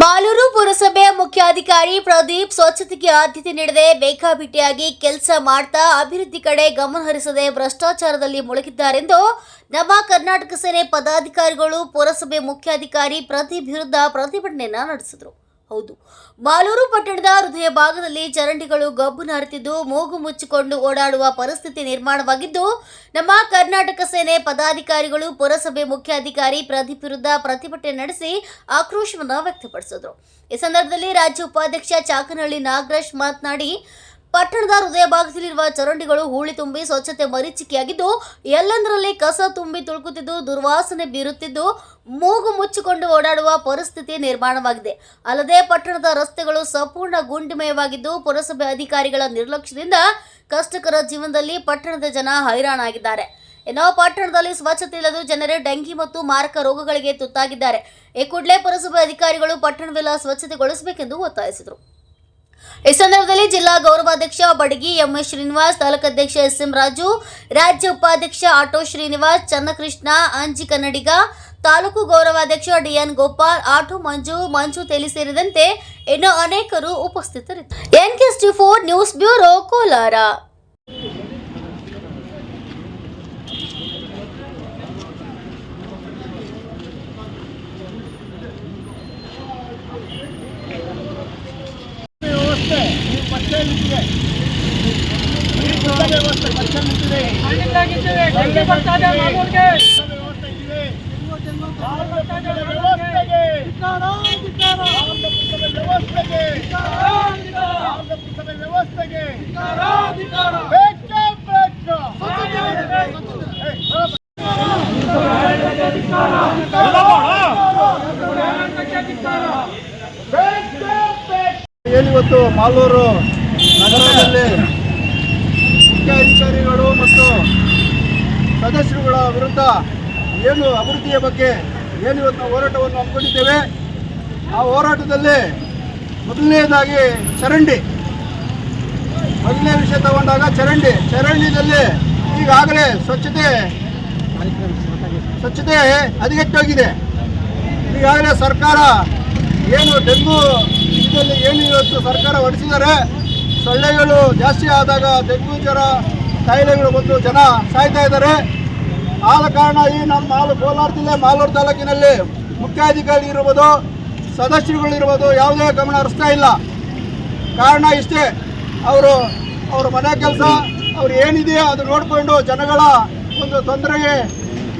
ಮಾಲೂರು ಪುರಸಭೆಯ ಮುಖ್ಯಾಧಿಕಾರಿ ಪ್ರದೀಪ್ ಸ್ವಚ್ಛತೆಗೆ ಆದ್ಯತೆ ನೀಡದೆ ಬೇಕಾಬಿಟ್ಟಿಯಾಗಿ ಕೆಲಸ ಮಾಡ್ತಾ ಅಭಿವೃದ್ಧಿ ಕಡೆ ಗಮನ ಹರಿಸದೆ ಭ್ರಷ್ಟಾಚಾರದಲ್ಲಿ ಮುಳುಗಿದ್ದಾರೆಂದು ನಮ್ಮ ಕರ್ನಾಟಕ ಸೇನೆ ಪದಾಧಿಕಾರಿಗಳು ಪುರಸಭೆ ಮುಖ್ಯಾಧಿಕಾರಿ ಪ್ರದೀಪ್ ವಿರುದ್ಧ ಪ್ರತಿಭಟನೆಯನ್ನ ನಡೆಸಿದರು. ಹೌದು. ಬಾಲೂರು ಪಟ್ಟಣದ ಹೃದಯ ಭಾಗದಲ್ಲಿ ಚರಂಡಿಗಳು ಗಬ್ಬು ನಾರುತ್ತಿದ್ದು, ಮೂಗು ಮುಚ್ಚಿಕೊಂಡು ಓಡಾಡುವ ಪರಿಸ್ಥಿತಿ ನಿರ್ಮಾಣವಾಗಿದ್ದು, ನಮ್ಮ ಕರ್ನಾಟಕ ಸೇನೆ ಪದಾಧಿಕಾರಿಗಳು, ಪುರಸಭೆ ಮುಖ್ಯಾಧಿಕಾರಿ ಪ್ರದೀಪ್ ವಿರುದ್ಧ ಪ್ರತಿಭಟನೆ ನಡೆಸಿ ಆಕ್ರೋಶವನ್ನು ವ್ಯಕ್ತಪಡಿಸಿದರು. ಈ ಸಂದರ್ಭದಲ್ಲಿ ರಾಜ್ಯ ಉಪಾಧ್ಯಕ್ಷ ಚಾಕನಹಳ್ಳಿ ನಾಗರಾಜ್ ಮಾತನಾಡಿ ಪಟ್ಟಣದ ಹೃದಯ ಭಾಗದಲ್ಲಿರುವ ಚರಂಡಿಗಳು ಹೂಳಿ ತುಂಬಿ ಸ್ವಚ್ಛತೆ ಮರೀಚಿಕೆಯಾಗಿದ್ದು, ಎಲ್ಲೆಂದರಲ್ಲಿ ಕಸ ತುಂಬಿ ತುಳುಕುತ್ತಿದ್ದು, ದುರ್ವಾಸನೆ ಬೀರುತ್ತಿದ್ದು, ಮೂಗು ಮುಚ್ಚಿಕೊಂಡು ಓಡಾಡುವ ಪರಿಸ್ಥಿತಿ ನಿರ್ಮಾಣವಾಗಿದೆ. ಅಲ್ಲದೆ ಪಟ್ಟಣದ ರಸ್ತೆಗಳು ಸಂಪೂರ್ಣ ಗುಂಡಿಮಯವಾಗಿದ್ದು, ಪುರಸಭೆ ಅಧಿಕಾರಿಗಳ ನಿರ್ಲಕ್ಷ್ಯದಿಂದ ಕಷ್ಟಕರ ಜೀವನದಲ್ಲಿ ಪಟ್ಟಣದ ಜನ ಹೈರಾಣಾಗಿದ್ದಾರೆ. ಇನ್ನು ಪಟ್ಟಣದಲ್ಲಿ ಸ್ವಚ್ಛತೆ ಇಲ್ಲದ ಜನರೇ ಡೆಂಗಿ ಮತ್ತು ಮಾರಕ ರೋಗಗಳಿಗೆ ತುತ್ತಾಗಿದ್ದಾರೆ. ಈ ಕೂಡಲೇ ಪುರಸಭೆ ಅಧಿಕಾರಿಗಳು ಪಟ್ಟಣವೆಲ್ಲ ಸ್ವಚ್ಛತೆಗೊಳಿಸಬೇಕೆಂದು ಒತ್ತಾಯಿಸಿದರು. ಈ ಸಂದರ್ಭದಲ್ಲಿ ಜಿಲ್ಲಾ ಗೌರವಾಧ್ಯಕ್ಷ ಬಡಗಿ ಎಂಎಸ್ ಶ್ರೀನಿವಾಸ್ ತಾಲೂಕಾಧ್ಯಕ್ಷ ಎಸ್ ಎಂ ರಾಜು, ರಾಜ್ಯ ಉಪಾಧ್ಯಕ್ಷ ಆಟೋ ಶ್ರೀನಿವಾಸ್ ಚನ್ನಕೃಷ್ಣ ಅಂಜಿ ಕನ್ನಡಿಗ, ತಾಲೂಕು ಗೌರವಾಧ್ಯಕ್ಷ ಡಿಎನ್ ಗೋಪಾಲ್, ಆಟೋ ಮಂಜು ಮಂಜು ತೇಲಿ ಸೇರಿದಂತೆ ಇನ್ನು ಅನೇಕರು ಉಪಸ್ಥಿತರಿದ್ದರು T four news bureau Kolar ವ್ಯವಸ್ಥೆ ಈ ಪತ್ತೆ ನಿಂತಿದೆ ಈ ಪತ್ತೆ ವ್ಯವಸ್ಥೆ ಪತ್ತೆ ನಿಂತಿದೆ ಅಲ್ಲಿಂದಾಗಿದ್ದೇವೆ ಡೆಂಗಿ ಬರ್ತಾ ಇದೆ ಮಾಲೂರಿಗೆ ಪತ್ತೆ ವ್ಯವಸ್ಥೆ ಇದೆ. ಆಂಧ್ರಪ್ರದೇಶದ ವ್ಯವಸ್ಥೆಗೆ ಮಾಲೂರು ನಗರದಲ್ಲಿ ಮುಖ್ಯ ಅಧಿಕಾರಿಗಳು ಮತ್ತು ಸದಸ್ಯರುಗಳ ವಿರುದ್ಧ ಏನು ಅಭಿವೃದ್ಧಿಯ ಬಗ್ಗೆ ಏನು ಇವತ್ತು ಹೋರಾಟವನ್ನು ಹಮ್ಮಿಕೊಂಡಿದ್ದೇವೆ, ಆ ಹೋರಾಟದಲ್ಲಿ ಮೊದಲನೇದಾಗಿ ಚರಂಡಿ. ಮೊದಲನೇ ವಿಷಯ ತಗೊಂಡಾಗ ಚರಂಡಿ. ಚರಂಡಿದಲ್ಲಿ ಈಗಾಗಲೇ ಸ್ವಚ್ಛತೆ ಸ್ವಚ್ಛತೆ ಹದಗೆಟ್ಟೋಗಿದೆ ಈಗಾಗಲೇ ಸರ್ಕಾರ ಏನು ಡೆಂಗು ಇದರಲ್ಲಿ ಏನು ಇವತ್ತು ಸರ್ಕಾರ ಹೊರಡಿಸಿದ್ದಾರೆ ಸೊಳ್ಳೆಗಳು ಜಾಸ್ತಿ ಆದಾಗ ಡೆಂಗು ಜ್ವರ, ಕಾಯಿಲೆಗಳು ಬಂದು ಜನ ಸಾಯ್ತಾ ಇದ್ದಾರೆ. ಆದ ಕಾರಣ ಈ ನಮ್ಮ ಮಾಲು ಕೋಲಾರ ಜಿಲ್ಲೆ, ಮಾಲೂರು ತಾಲೂಕಿನಲ್ಲಿ ಮುಖ್ಯಾಧಿಕಾರಿ ಇರ್ಬೋದು ಸದಸ್ಯರುಗಳಿರ್ಬೋದು ಯಾವುದೇ ಗಮನ ಹರಿಸ್ತಾ ಇಲ್ಲ. ಕಾರಣ ಇಷ್ಟೇ, ಅವರು ಅವ್ರ ಮನೆ ಕೆಲಸ, ಅವ್ರು ಏನಿದೆಯೋ ಅದು ನೋಡಿಕೊಂಡು ಜನಗಳ ಒಂದು ತೊಂದರೆಗೆ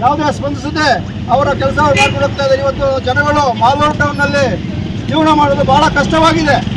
ಯಾವುದೇ ಸ್ಪಂದಿಸದೆ ಅವರ ಕೆಲಸ ಮಾಡ್ಕೊಂಡು ಇದ್ದಾರೆ. ಇವತ್ತು ಜನಗಳು ಮಾಲೂರು ಟೌನ್ನಲ್ಲಿ ಜೀವನ ಮಾಡೋದು ಬಹಳ ಕಷ್ಟವಾಗಿದೆ.